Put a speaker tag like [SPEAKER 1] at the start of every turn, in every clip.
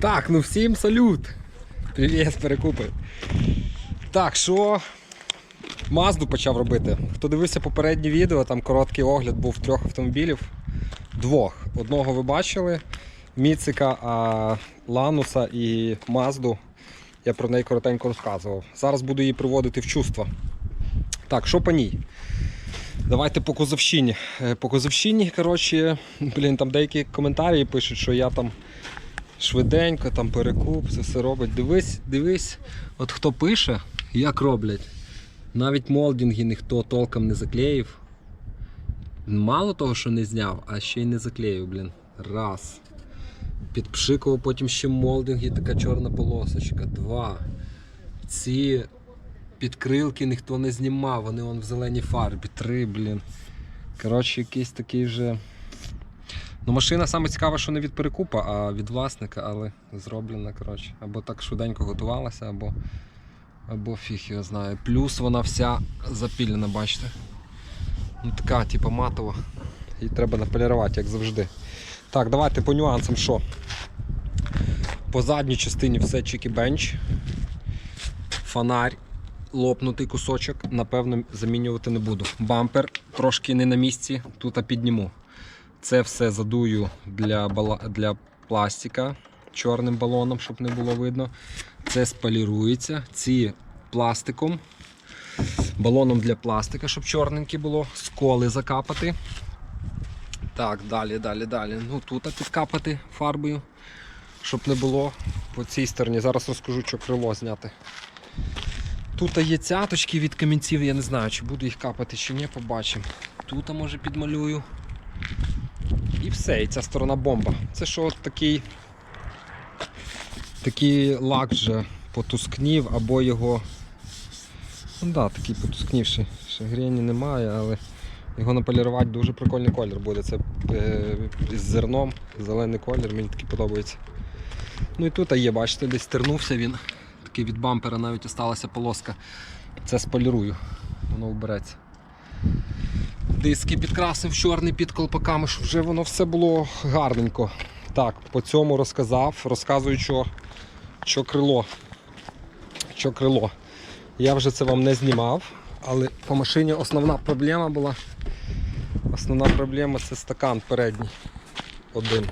[SPEAKER 1] Так, ну всім салют! Привіт, перекупи. Так, що Мазду почав робити. Хто дивився попереднє відео, там короткий огляд був трьох автомобілів. Двох. Одного ви бачили, Міцика, а Лануса і Мазду. Я про неї коротенько розказував. Зараз буду її приводити в чувство. Так, що по ній? Давайте по Козовщині. Е, По Козовщині, коротше, блін, там деякі коментарі пишуть, що я там швиденько, там перекуп, це все робить. Дивись, дивись, от хто пише, як роблять. Навіть молдинги ніхто толком не заклеїв. Мало того, що не зняв, а ще й не заклеїв, блін. Раз. Підпшикував потім ще молдинги, така чорна полосочка. Два. Ці підкрилки ніхто не знімав, вони вон в зеленій фарбі. Три, блін. Коротше, якийсь такий вже. Ну, машина саме цікаве, що не від перекупа, а від власника, але зроблена, коротше. Або так швиденько готувалася, або, або фіг його знає. Плюс вона вся запілена, бачите. Ну така, типу, матова. Її треба наполірувати, як завжди. Так, давайте по нюансам що. По задній частині все чики-бенч. Фонарь, лопнутий кусочок, напевно, замінювати не буду. Бампер трошки не на місці, тут підніму. Це все задую для, бала... для пластика чорним балоном, щоб не було видно. Це спалірується. Ці пластиком, балоном для пластика, щоб чорненьке було, сколи закапати. Так, далі, далі, далі. Ну тут підкапати фарбою, щоб не було по цій стороні. Зараз розкажу, що крило зняти. Тут є цяточки від камінців, я не знаю, чи буду їх капати, чи ні, побачимо. Тут може підмалюю. І все, і ця сторона бомба. Це що такий такий лак вже потускнів або його. Ну да, такий потускнівший. Ще грені немає, але його наполірувати дуже прикольний колір буде. Це е, з зерном, зелений колір, мені такий подобається. Ну і тут є, бачите, десь тернувся він. Такий від бампера навіть осталася полоска. Це сполірую, воно вбереться. Диски підкрасив чорний під колпаками, щоб вже воно все було гарненько. Так, по цьому розказав, розказую, що, що крило. Що крило. Я вже це вам не знімав, але по машині основна проблема була. Основна проблема це стакан передній. Один.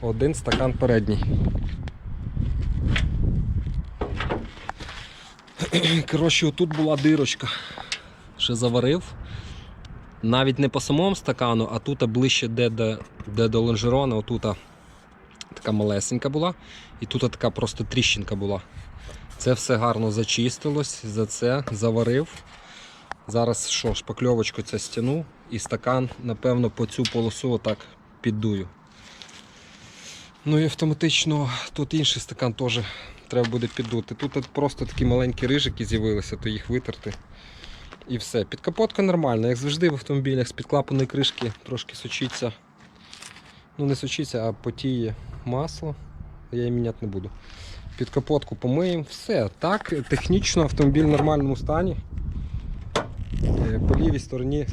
[SPEAKER 1] Один стакан передній. Коротше, отут була дирочка. Ще заварив. Навіть не по самому стакану, а тут ближче де до, де до лонжерона, отут така малесенька була, і тут така просто тріщинка була. Це все гарно зачистилось, за це заварив. Зараз що, шпакльовочку це стяну і стакан, напевно, по цю полосу отак піддую. Ну і автоматично тут інший стакан теж треба буде піддути. Тут просто такі маленькі рижики з'явилися, то їх витерти. І все. Підкапотка нормальна, як завжди в автомобілях з підклапаної кришки трошки сочиться. Ну не сочиться, а потіє масло. Я її міняти не буду. Підкапотку помиємо, все. Так, технічно автомобіль в нормальному стані. Е, По лівій стороні,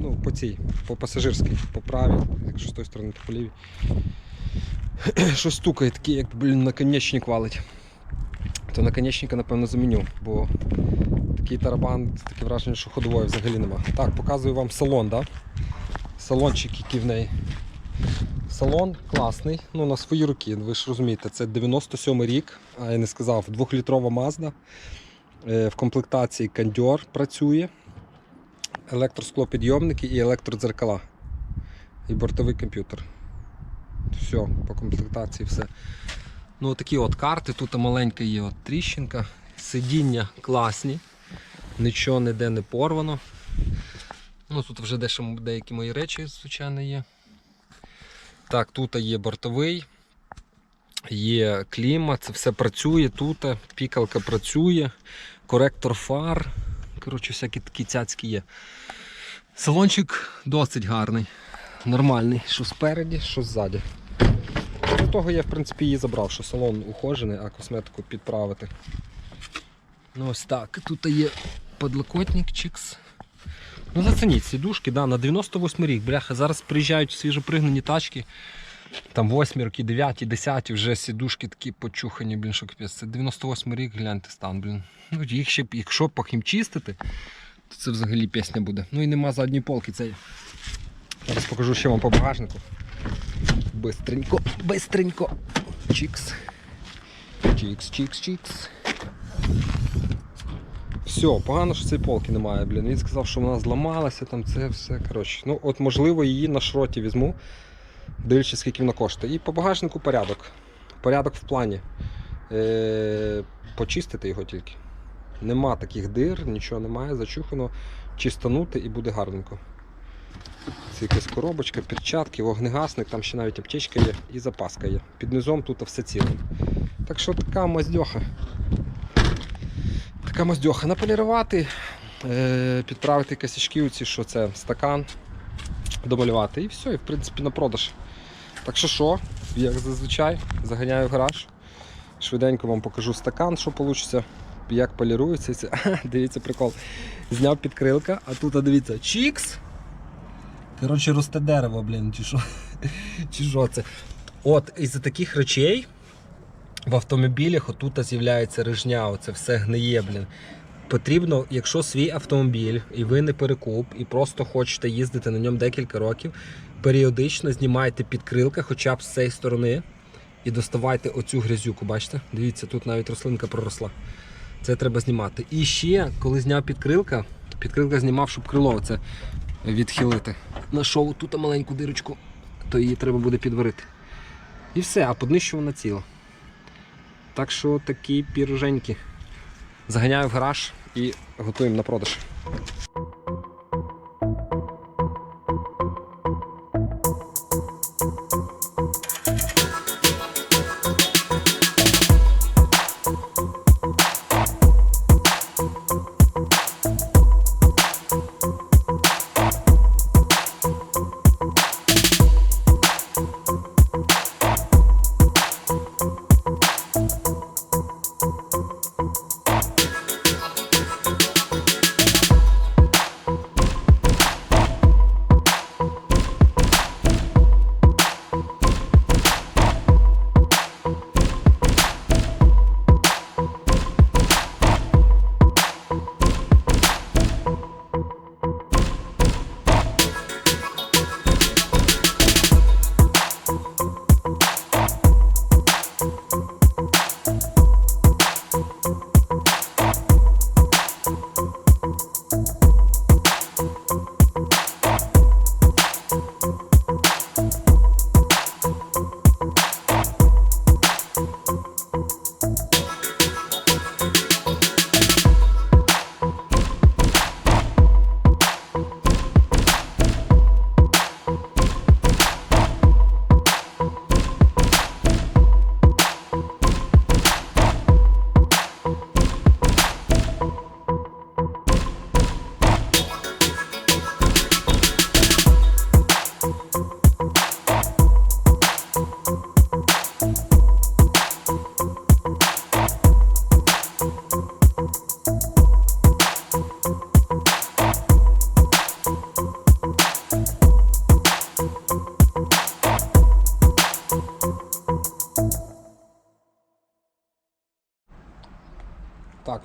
[SPEAKER 1] ну, по цій, по пасажирській, по правій, якщо з тої сторони, то по лівій. Щось стукає, такий, як блін, наконечник валить. То наконечника, напевно, заміню, бо такий тарабан, таке враження, що ходової взагалі нема. Так, показую вам салон, да? салончик, який в неї. Салон класний, ну на свої руки, ви ж розумієте, це 97 рік, а я не сказав, 2-літрова Mazda. Е, В комплектації кондьор працює, електросклопідйомники і електродзеркала. І бортовий комп'ютер. Все, по комплектації все. Ну, такі от карти, тут маленька є от тріщинка, сидіння класні, нічого ніде не порвано. Ну, Тут вже дещо, деякі мої речі, звичайно, є. Так, тут є бортовий, є кліма, це все працює тут, пікалка працює, коректор фар. Коротше, всякі такі цяцькі є. Салончик досить гарний, нормальний, що спереді, що ззаді. Того я в принципі її забрав, що салон ухожений, а косметику підправити. Ну ось так. Тут є подлокотник чикс. Ну зацініть сідушки, да, на 98 рік, бляха, зараз приїжджають свіжопригнані тачки. Там восьмірки, дев'яті, десяті, вже сідушки такі почухані, блін, що капець. Це 98 рік, гляньте стан, блін. Ну, їх ще, якщо похімчистити, то це взагалі пісня буде. Ну і нема задньої полки цієї. Зараз покажу ще вам по багажнику. Бистренько, бистренько. Чікс. Чікс, чікс, чікс. Все, погано, що цієї полки немає, блін. Він сказав, що вона зламалася, там це все. Коротше. Ну, от можливо її на шроті візьму, дивлячись, скільки вона коштує. І по багажнику порядок. Порядок в плані. Е- почистити його тільки. Нема таких дир, нічого немає, зачухано, чистанути і буде гарненько. Це якась коробочка, перчатки, вогнегасник, там ще навіть аптечка є і запаска є. Під низом тут все ціле. Так що така маздьоха. Така маздьоха. Наполірувати, е, підправити косячки, оці, що це стакан, домалювати і все, і в принципі на продаж. Так що що, як зазвичай, заганяю в гараж. Швиденько вам покажу стакан, що вийде, як полірується. Дивіться прикол. Зняв підкрилка, а тут, дивіться, чікс. Коротше, росте дерево, блін, чи що? Чи що це? От, із-за таких речей в автомобілях отут з'являється рижня, оце все гниє, блін. Потрібно, якщо свій автомобіль, і ви не перекуп, і просто хочете їздити на ньому декілька років, періодично знімайте підкрилка хоча б з цієї сторони і доставайте оцю грязюку. Бачите? Дивіться, тут навіть рослинка проросла. Це треба знімати. І ще, коли зняв підкрилка, підкрилка знімав, щоб крило оце відхилити. Нашов тут маленьку дирочку, то її треба буде підварити. І все, а по днищу вона ціла. Так що такі піроженьки. Заганяю в гараж і готуємо на продаж.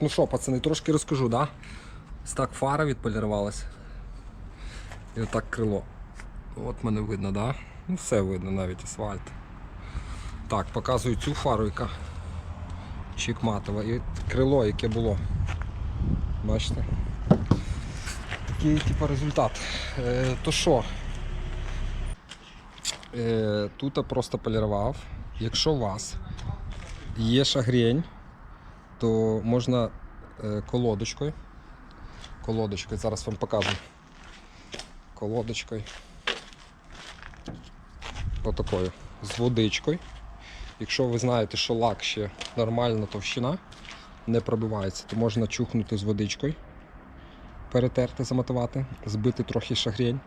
[SPEAKER 1] Ну що, пацани, трошки розкажу, да? Ось фара відполірувалася. І отак крило. От мене видно, да? Ну все видно, навіть асфальт. Так, показую цю фару, яка чик матова. І крило, яке було. Бачите? Такий типу, результат. Е, то що? Е, тут я просто полірував. Якщо у вас є шагрень, то можна е, колодочкою. Колодочкою, зараз вам покажу. Колодочкою. Отакою. З водичкою. Якщо ви знаєте, що лак ще нормальна товщина, не пробивається, то можна чухнути з водичкою, перетерти, замотувати, збити трохи шагрень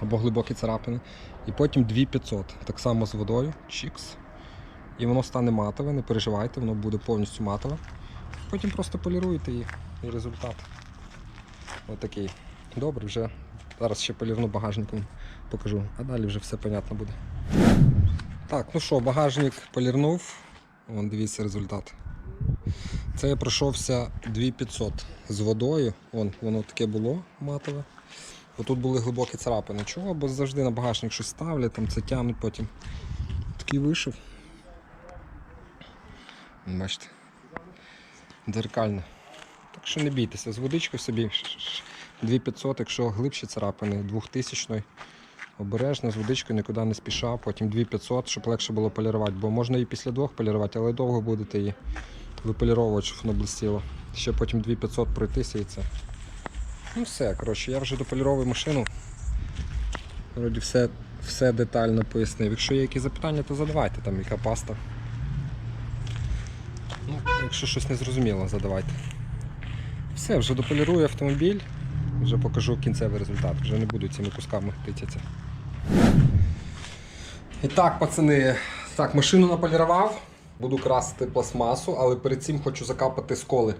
[SPEAKER 1] або глибокі царапини. І потім 2500. Так само з водою. Чікс. І воно стане матове, не переживайте, воно буде повністю матове. Потім просто поліруєте її і результат. Отакий. Добре, вже зараз ще полірну багажником покажу, а далі вже все понятно буде. Так, ну що, багажник полірнув. Вон дивіться результат. Це я пройшовся 2500 з водою. Вон, воно таке було матове. Отут були глибокі царапини. Чого? Бо завжди на багажник щось ставлять, там це тягнуть потім. Такий вийшов. Бачите. Дзеркальне. Так що не бійтеся, з водичкою собі 2500, якщо глибші царапини, 2000 Обережно з водичкою нікуди не спіша, потім 2500, щоб легше було полірувати, бо можна і після двох полірувати, але довго будете її виполіровувати, щоб воно блистіло. Ще потім 2500 пройтися і це. Ну все, коротше, я вже дополіровую машину. Вроді все, все детально пояснив. Якщо є якісь запитання, то задавайте там, яка паста. Ну, якщо щось не зрозуміло, задавайте. Все, вже дополірую автомобіль, вже покажу кінцевий результат, вже не буду цими кусками титятися. І так, пацани, так, машину наполірував, буду красити пластмасу, але перед цим хочу закапати сколи.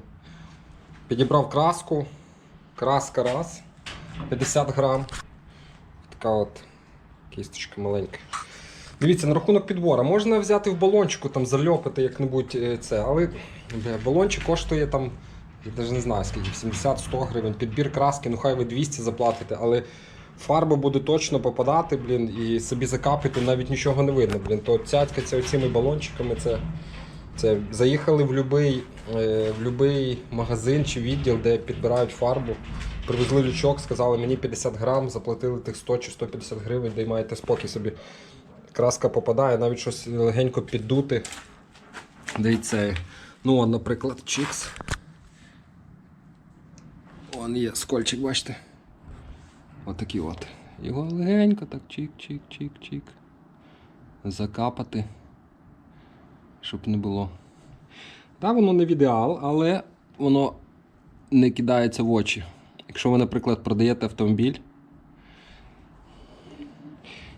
[SPEAKER 1] Підібрав краску, краска раз, 50 грам. Така от кісточка маленька. Дивіться, на рахунок підбору. Можна взяти в балончику, там зальопити як-небудь е, це, але балончик коштує там, я навіть не знаю скільки, 70-100 гривень. Підбір краски, ну хай ви 200 заплатите, але фарба буде точно попадати, блін, і собі закапити, навіть нічого не видно. Блін. То цяцькаться оцими балончиками, це, це заїхали в будь-який е, в любий магазин чи відділ, де підбирають фарбу. Привезли лючок, сказали мені 50 грам, заплатили тих 100 чи 150 гривень, де й маєте спокій собі. Краска попадає, навіть щось легенько піддути. Дивіться. Ну, от, наприклад, чікс. Вон є скольчик, бачите? Отакий от. Його легенько так чик-чик-чик-чик. Закапати. Щоб не було. Так, воно не в ідеал, але воно не кидається в очі. Якщо ви, наприклад, продаєте автомобіль.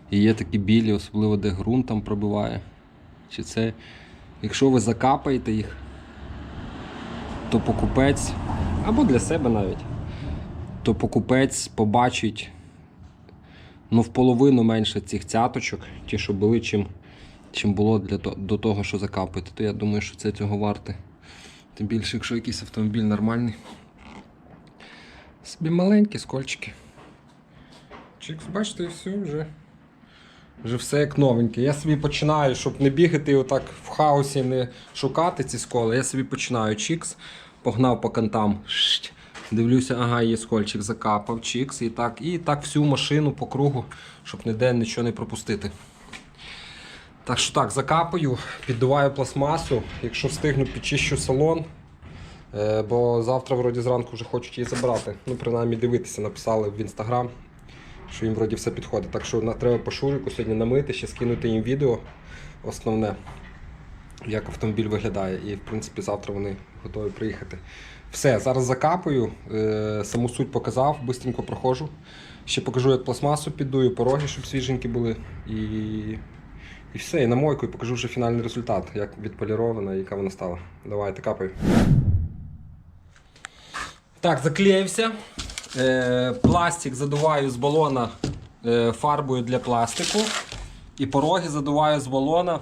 [SPEAKER 1] І є такі білі, особливо де ґрунт там пробиває. Чи це, якщо ви закапаєте їх, то покупець, або для себе навіть, то покупець побачить ну, в половину менше цих цяточок, ті, що були, чим, чим було для до того, що закапуєте. То я думаю, що це цього варте. Тим більше, якщо якийсь автомобіль нормальний. Собі маленькі скольчики. Чикс, бачите, і все вже. Вже все як новеньке. Я собі починаю, щоб не бігати отак в хаосі, не шукати ці сколи. Я собі починаю чікс, погнав по кантам. Дивлюся, ага, є скольчик, закапав, чікс, і так, і так всю машину по кругу, щоб ніде нічого не пропустити. Так що так, закапаю, піддуваю пластмасу. Якщо встигну, підчищу салон. Е, Бо завтра вроді зранку вже хочуть її забрати. Ну, принаймні дивитися, написали в інстаграм що їм вроді все підходить. Так що треба по шурику сьогодні намити, ще скинути їм відео основне, як автомобіль виглядає. І в принципі завтра вони готові приїхати. Все, зараз закапую, е, саму суть показав, бистренько проходжу. Ще покажу, як пластмасу піддую, пороги, щоб свіженькі були. І, і все, і на мойку і покажу вже фінальний результат, як відполірована і яка вона стала. Давайте капаю. Так, заклеївся. Е, пластик задуваю з балона е, фарбою для пластику. І пороги задуваю з балона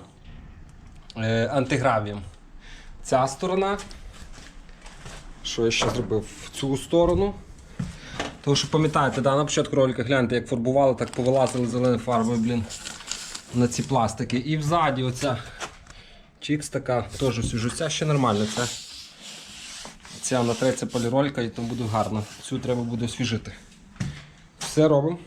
[SPEAKER 1] е, антигравієм. Ця сторона. Що я ще зробив? В цю сторону. Тому що пам'ятаєте, да, на початку ролика гляньте, як фарбували, так повилазили зеленою фарбою, блін, на ці пластики. І взаді оця чікс така, теж сюжу. Ця ще нормально. Це Ця натреться поліролька і тому буде гарно. Цю треба буде освіжити. Все робимо.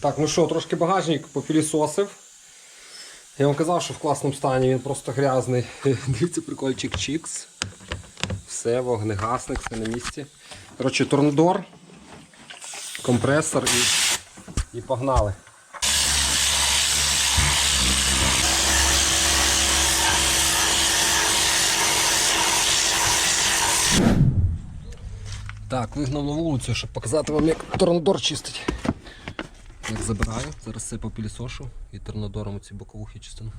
[SPEAKER 1] Так, ну що, трошки багажник попілісосив. Я вам казав, що в класному стані він просто грязний. Дивіться, прикольчик чікс. Все, вогнегасник, все на місці. Коротше, торнадор, компресор і, і погнали. Так, вигнав на вулицю, щоб показати вам, як торнадор чистить. Так, забираю, зараз це попілісошу і тернодором ці боковухи частину.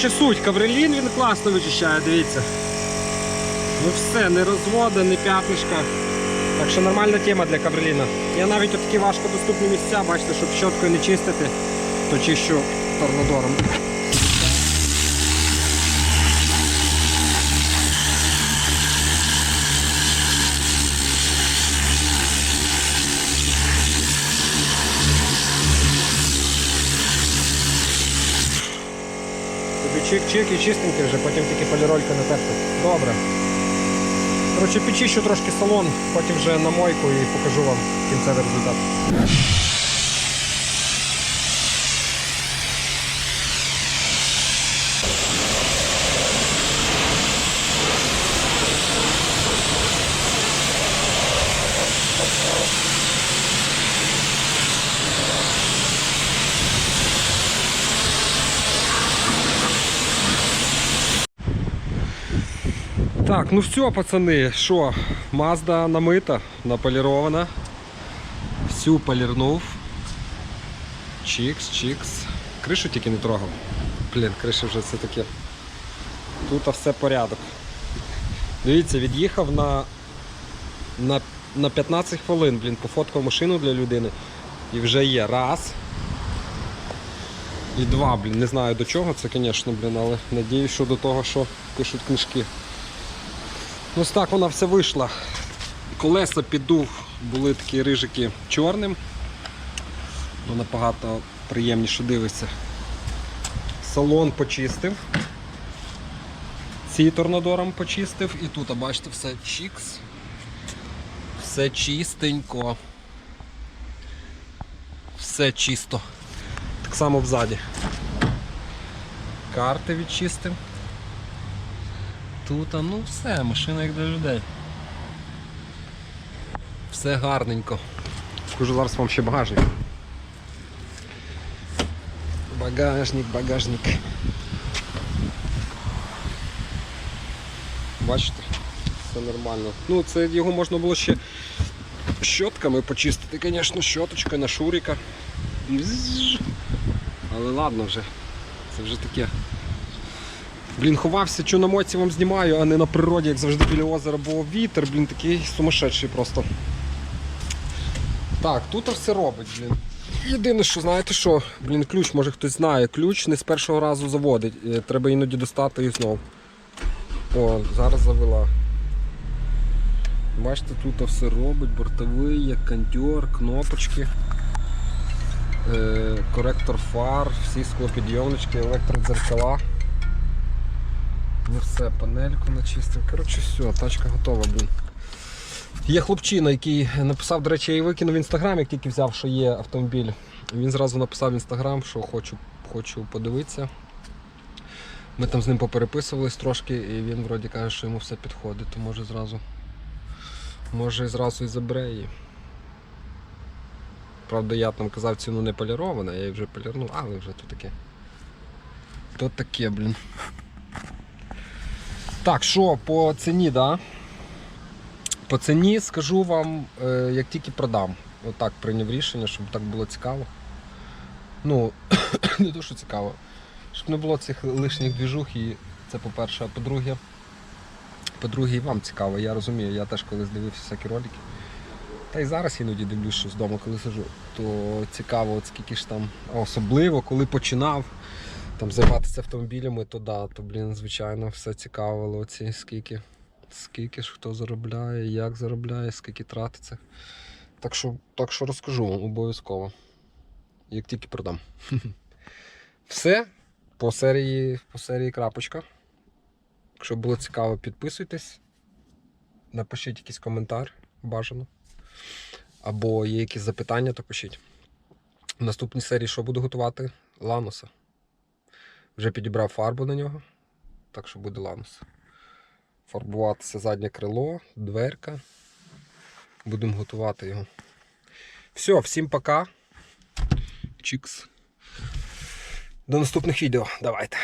[SPEAKER 1] Коротше, суть, каврелін він класно вичищає, дивіться. Ну все, не розводи, не п'ятнишка. Так що нормальна тема для кавреліна. Я навіть от такі важкодоступні місця, бачите, щоб щоткою не чистити, то чищу торнадором. Тобі чик-чик чистенький вже, потім тільки поліролька натерти. Добре. Коротше, підчищу трошки салон, потім вже на мойку і покажу вам кінцевий результат. Ну все, пацани, що, Мазда намита, наполірована. Всю полірнув. Чікс, чікс. Кришу тільки не трогав. Блін, криша вже все таке. Тут все порядок. Дивіться, від'їхав на, на, на 15 хвилин, блін, пофоткав машину для людини. І вже є раз. І два, блін, не знаю до чого це, звісно, блін, але надіюсь, що до того, що пишуть книжки. Ось так вона все вийшла. Колеса піддув, були такі рижики чорним. Ну, набагато приємніше дивиться. Салон почистив. Ці торнадором почистив і тут, а бачите, все чікс. Все чистенько. Все чисто. Так само взаді. Карти відчистив. Тут, ну все, машина як для людей. Все гарненько. Скажу зараз вам ще багажник. Багажник, багажник. Бачите? Все нормально. Ну, це його можна було ще щотками почистити, звісно, щоточкою на шуріка. Але ладно вже. Це вже таке. Блін, ховався, що на моці вам знімаю, а не на природі, як завжди біля озера був вітер, блін, такий сумасшедший просто. Так, тут все робить, блін. Єдине, що знаєте що, блін, ключ, може хтось знає, ключ не з першого разу заводить. Е, Треба іноді достати і знов. О, зараз завела. Бачите, тут все робить, бортовий, є кондьор, кнопочки, е, коректор фар, всі склопідйомнички, електродзеркала. Ну все, панельку начистив. Коротше, все, тачка готова, блін. Є хлопчина, який написав, до речі, я її викинув в інстаграм, як тільки взяв, що є автомобіль. Він зразу написав в інстаграм, що хочу, хочу подивитися. Ми там з ним попереписувались трошки, і він вроді каже, що йому все підходить, то може зразу. Може зразу і забере її. Правда, я там казав ціну не полірована, я її вже полірнув, але вже то таке. То таке, блін. Так, що по ціні, да? По ціні скажу вам, е, як тільки продам. Отак прийняв рішення, щоб так було цікаво. Ну, не що цікаво. Щоб не було цих лишніх двіжух і це по-перше, а по-друге. По-друге, і вам цікаво, я розумію, я теж колись дивився всякі ролики. Та й зараз іноді дивлюсь, що з дому, коли сижу, то цікаво, от скільки ж там, особливо, коли починав там займатися автомобілями, то да, то, блін, звичайно, все цікавило, оці скільки, скільки ж хто заробляє, як заробляє, скільки тратиться. Так що, так що розкажу вам обов'язково. Як тільки продам. Все. По серії, по серії крапочка. Якщо було цікаво, підписуйтесь. Напишіть якийсь коментар бажано. Або є якісь запитання, то пишіть. В наступній серії що буду готувати? Лануса. Вже підібрав фарбу на нього. Так що буде ланус. Фарбуватися заднє крило, дверка. Будемо готувати його. Все, всім пока. Чікс. До наступних відео. Давайте.